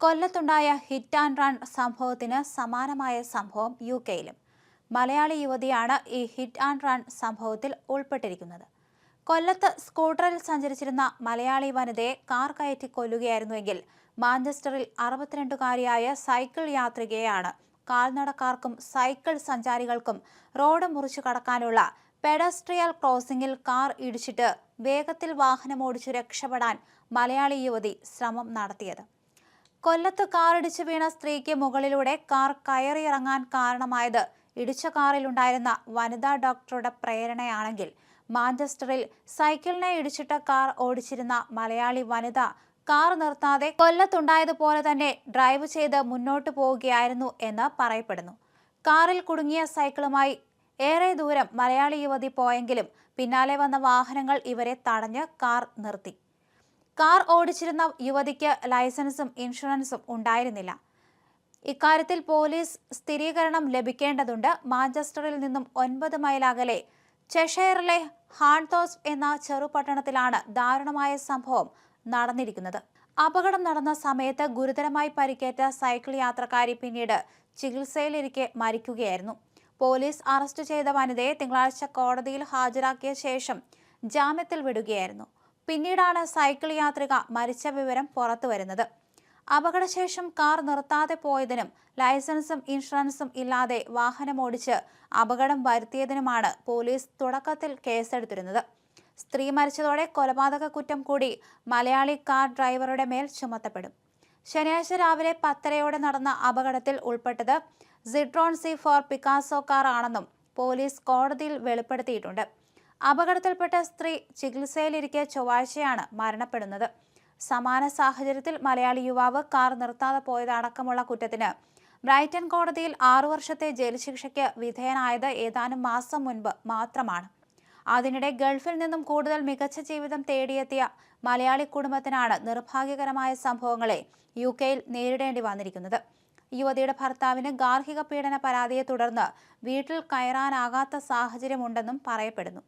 കൊല്ലത്തുണ്ടായ hit and run സംഭവത്തിന് സമാനമായ സംഭവം യു കെയിലും മലയാളി യുവതിയാണ് ഈ ഹിറ്റ് ആൻഡ് റൺ സംഭവത്തിൽ ഉൾപ്പെട്ടിരിക്കുന്നത്. കൊല്ലത്ത് സ്കൂട്ടറിൽ സഞ്ചരിച്ചിരുന്ന മലയാളി വനിതയെ കാർ കയറ്റി കൊല്ലുകയായിരുന്നുവെങ്കിൽ മാഞ്ചസ്റ്ററിൽ അറുപത്തിരണ്ടുകാരിയായ സൈക്കിൾ യാത്രികയാണ് കാൽനടക്കാർക്കും സൈക്കിൾ സഞ്ചാരികൾക്കും റോഡ് മുറിച്ചു കടക്കാനുള്ള പെഡസ്ട്രിയൽ ക്രോസിംഗിൽ കാർ ഇടിച്ചിട്ട് വേഗത്തിൽ വാഹനമോടിച്ചു രക്ഷപ്പെടാൻ മലയാളി യുവതി ശ്രമം നടത്തിയത്. കൊല്ലത്ത് കാറിടിച്ച് വീണ സ്ത്രീക്ക് മുകളിലൂടെ കാർ കയറിയിറങ്ങാൻ കാരണമായത്. ഇടിച്ച കാറിലുണ്ടായിരുന്ന വനിതാ ഡോക്ടറുടെ പ്രേരണയാണെങ്കിൽ മാഞ്ചസ്റ്ററിൽ സൈക്കിളിനെ ഇടിച്ചിട്ട കാർ ഓടിച്ചിരുന്ന മലയാളി വനിത കാർ നിർത്താതെ കൊല്ലത്തുണ്ടായതുപോലെ തന്നെ ഡ്രൈവ് ചെയ്ത് മുന്നോട്ട് പോവുകയായിരുന്നു എന്ന് പറയപ്പെടുന്നു. കാറിൽ കുടുങ്ങിയ സൈക്കിളുമായി ഏറെ ദൂരം മലയാളി യുവതി പോയെങ്കിലും പിന്നാലെ വന്ന വാഹനങ്ങൾ ഇവരെ തടഞ്ഞ് കാർ നിർത്തി. കാർ ഓടിച്ചിരുന്ന യുവതിക്ക് ലൈസൻസും ഇൻഷുറൻസും ഉണ്ടായിരുന്നില്ല. ഇക്കാര്യത്തിൽ പോലീസ് സ്ഥിരീകരണം ലഭിക്കേണ്ടതുണ്ട്. മാഞ്ചസ്റ്ററിൽ നിന്നും ഒൻപത് മൈൽ അകലെ ചെഷയറിലെ ഹാൺതോസ് എന്ന ചെറുപട്ടണത്തിലാണ് ദാരുണമായ സംഭവം നടന്നിരിക്കുന്നത്. അപകടം നടന്ന സമയത്ത് ഗുരുതരമായി പരിക്കേറ്റ സൈക്കിൾ യാത്രക്കാരി പിന്നീട് ചികിത്സയിലിരിക്കെ മരിക്കുകയായിരുന്നു. പോലീസ് അറസ്റ്റ് ചെയ്ത വനിതയെ തിങ്കളാഴ്ച കോടതിയിൽ ഹാജരാക്കിയ ശേഷം ജാമ്യത്തിൽ വിടുകയായിരുന്നു. പിന്നീടാണ് സൈക്കിൾ യാത്രിക മരിച്ച വിവരം പുറത്തു വരുന്നത്. അപകടശേഷം കാർ നിർത്താതെ പോയതിനും ലൈസൻസും ഇൻഷുറൻസും ഇല്ലാതെ വാഹനമോടിച്ച് അപകടം വരുത്തിയതിനുമാണ് പോലീസ് തുടക്കത്തിൽ കേസെടുത്തിരുന്നത്. സ്ത്രീ മരിച്ചതോടെ കൊലപാതക കുറ്റം കൂടി മലയാളി കാർ ഡ്രൈവറുടെ മേൽ ചുമത്തപ്പെടും. ശനിയാഴ്ച രാവിലെ പത്തരയോടെ നടന്ന അപകടത്തിൽ ഉൾപ്പെട്ടത് Citroen C four Picasso car ആണെന്നും പോലീസ് കോടതിയിൽ വെളിപ്പെടുത്തിയിട്ടുണ്ട്. അപകടത്തിൽപ്പെട്ട സ്ത്രീ ചികിത്സയിലിരിക്കെ ചൊവ്വാഴ്ചയാണ് മരണപ്പെടുന്നത്. സമാന സാഹചര്യത്തിൽ മലയാളി യുവാവ് കാർ നിർത്താതെ പോയതടക്കമുള്ള കുറ്റത്തിന് ബ്രൈറ്റൺ കോടതിയിൽ ആറു വർഷത്തെ ജയിൽ ശിക്ഷയ്ക്ക് വിധേയനായത് ഏതാനും മാസം മുൻപ് മാത്രമാണ്. അതിനിടെ ഗൾഫിൽ നിന്നും കൂടുതൽ മികച്ച ജീവിതം തേടിയെത്തിയ മലയാളി കുടുംബത്തിനാണ് നിർഭാഗ്യകരമായ സംഭവങ്ങളെ യു കെയിൽ നേരിടേണ്ടി വന്നിരിക്കുന്നത്. യുവതിയുടെ ഭർത്താവിന് ഗാർഹിക പീഡന പരാതിയെ തുടർന്ന് വീട്ടിൽ കയറാനാകാത്ത സാഹചര്യമുണ്ടെന്നും പറയപ്പെടുന്നു.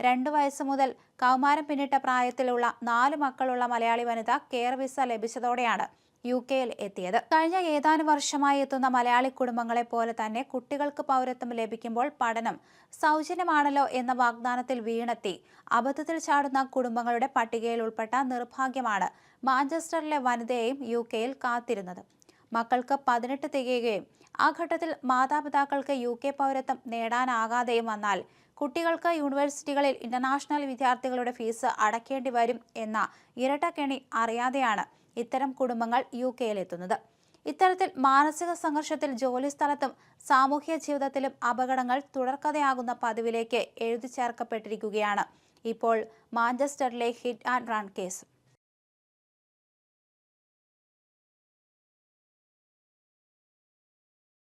രണ്ടു വയസ്സ് മുതൽ കൗമാരം പിന്നിട്ട പ്രായത്തിലുള്ള നാല് മക്കളുള്ള മലയാളി വനിത കെയർ വിസ ലഭിച്ചതോടെയാണ് യു കെയിൽ എത്തിയത്. കഴിഞ്ഞ ഏതാനും വർഷമായി എത്തുന്ന മലയാളി കുടുംബങ്ങളെ പോലെ തന്നെ കുട്ടികൾക്ക് പൗരത്വം ലഭിക്കുമ്പോൾ പഠനം സൗജന്യമാണല്ലോ എന്ന വാഗ്ദാനത്തിൽ വീണെത്തി അബദ്ധത്തിൽ ചാടുന്ന കുടുംബങ്ങളുടെ പട്ടികയിൽ ഉൾപ്പെട്ട നിർഭാഗ്യമാണ് മാഞ്ചസ്റ്ററിലെ വനിതയെയും യു കെയിൽ കാത്തിരുന്നത്. മക്കൾക്ക് പതിനെട്ട് തികയുകയും ആ ഘട്ടത്തിൽ മാതാപിതാക്കൾക്ക് യു കെ പൗരത്വം നേടാനാകാതെയും വന്നാൽ കുട്ടികൾക്ക് യൂണിവേഴ്സിറ്റികളിൽ ഇന്റർനാഷണൽ വിദ്യാർത്ഥികളുടെ ഫീസ് അടയ്ക്കേണ്ടി വരും എന്ന ഇരട്ടക്കെണി അറിയാതെയാണ് ഇത്തരം കുടുംബങ്ങൾ യു കെയിലെത്തുന്നത് ഇത്തരത്തിൽ മാനസിക സംഘർഷത്തിൽ ജോലി സ്ഥലത്തും സാമൂഹ്യ ജീവിതത്തിലും അപകടങ്ങൾ തുടർക്കഥയാകുന്ന പതിവിലേക്ക് എഴുതി ചേർക്കപ്പെട്ടിരിക്കുകയാണ് ഇപ്പോൾ മാഞ്ചസ്റ്ററിലെ ഹിറ്റ് ആൻഡ് റൺ കേസ്.